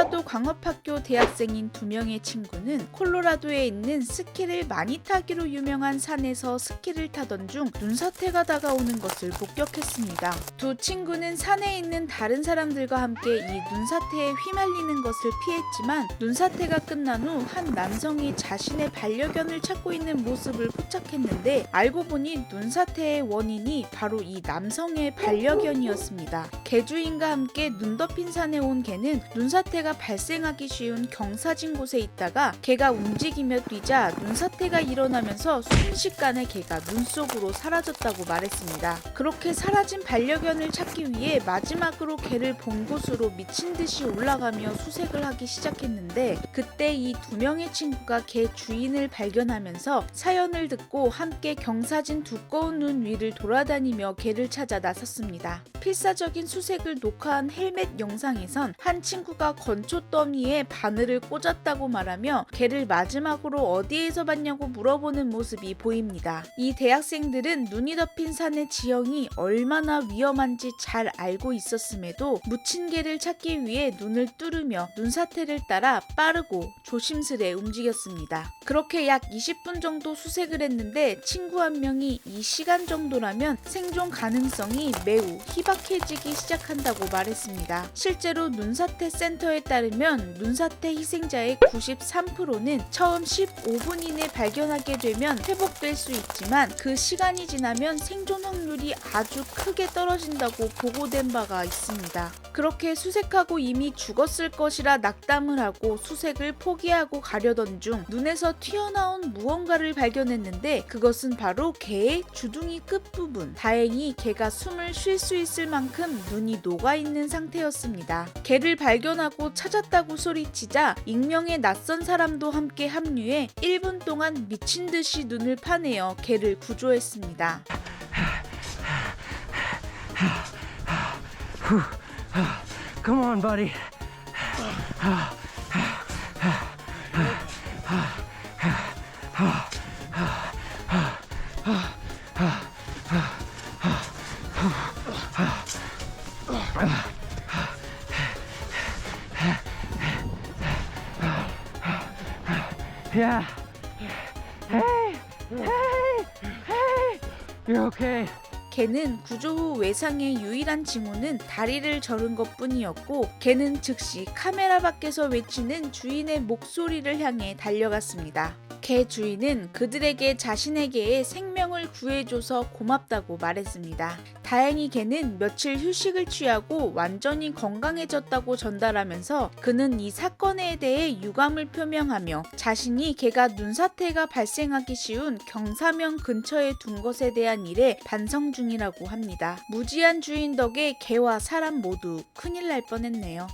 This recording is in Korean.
콜로라도 광업학교 대학생인 두 명의 친구는 콜로라도에 있는 스키를 많이 타기로 유명한 산에서 스키를 타던 중 눈사태가 다가오는 것을 목격했습니다. 두 친구는 산에 있는 다른 사람들과 함께 이 눈사태에 휘말리는 것을 피했지만 눈사태가 끝난 후 한 남성이 자신의 반려견을 찾고 있는 모습을 포착했는데 알고 보니 눈사태의 원인이 바로 이 남성의 반려견이었습니다. 개주인과 함께 눈 덮인 산에 온 개는 눈사태가 발생하기 쉬운 경사진 곳에 있다가 개가 움직이며 뛰자 눈사태가 일어나면서 순식간에 개가 눈 속으로 사라졌다고 말했습니다. 그렇게 사라진 반려견을 찾기 위해 마지막으로 개를 본 곳으로 미친 듯이 올라가며 수색을 하기 시작했는데 그때 이 두 명의 친구가 개 주인을 발견하면서 사연을 듣고 함께 경사진 두꺼운 눈 위를 돌아다니며 개를 찾아 나섰습니다. 필사적인 수색을 녹화한 헬멧 영상에선 한 친구가 건초 더미에 바늘을 꽂았다고 말하며 개를 마지막으로 어디에서 봤냐고 물어보는 모습이 보입니다. 이 대학생들은 눈이 덮인 산의 지형이 얼마나 위험한지 잘 알고 있었음에도 묻힌 개를 찾기 위해 눈을 뚫으며 눈사태를 따라 빠르고 조심스레 움직였습니다. 그렇게 약 20분 정도 수색을 했는데 친구 한 명이 이 시간 정도라면 생존 가능성이 매우 희박해지기 시작한다고 말했습니다. 실제로 눈사태 센터에 따르면 눈사태 희생자의 93%는 처음 15분 이내 발견하게 되면 회복될 수 있지만 그 시간이 지나면 생존 확률이 아주 크게 떨어진다고 보고된 바가 있습니다. 그렇게 수색하고 이미 죽었을 것이라 낙담을 하고 수색을 포기하고 가려던 중 눈에서 튀어나온 무언가를 발견했는데 그것은 바로 개의 주둥이 끝부분. 다행히 개가 숨을 쉴 수 있을 만큼 눈이 녹아 있는 상태였습니다. 개를 발견하고 찾았다고 소리치자 익명의 낯선 사람도 함께 합류해 1분 동안 미친 듯이 눈을 파내어 개를 구조했습니다. Come on, buddy. Yeah. Hey, hey, hey. You're okay. 개는 구조 후 외상의 유일한 징후는 다리를 저른 것 뿐이었고 개는 즉시 카메라 밖에서 외치는 주인의 목소리를 향해 달려갔습니다. 개 주인은 그들에게 개의 생명을 구해줘서 고맙다고 말했습니다. 다행히 개는 며칠 휴식을 취하고 완전히 건강해졌다고 전달하면서 그는 이 사건에 대해 유감을 표명하며 자신이 개가 눈사태가 발생하기 쉬운 경사면 근처에 둔 것에 대한 일에 반성 중이라고 합니다. 무지한 주인 덕에 개와 사람 모두 큰일 날 뻔했네요.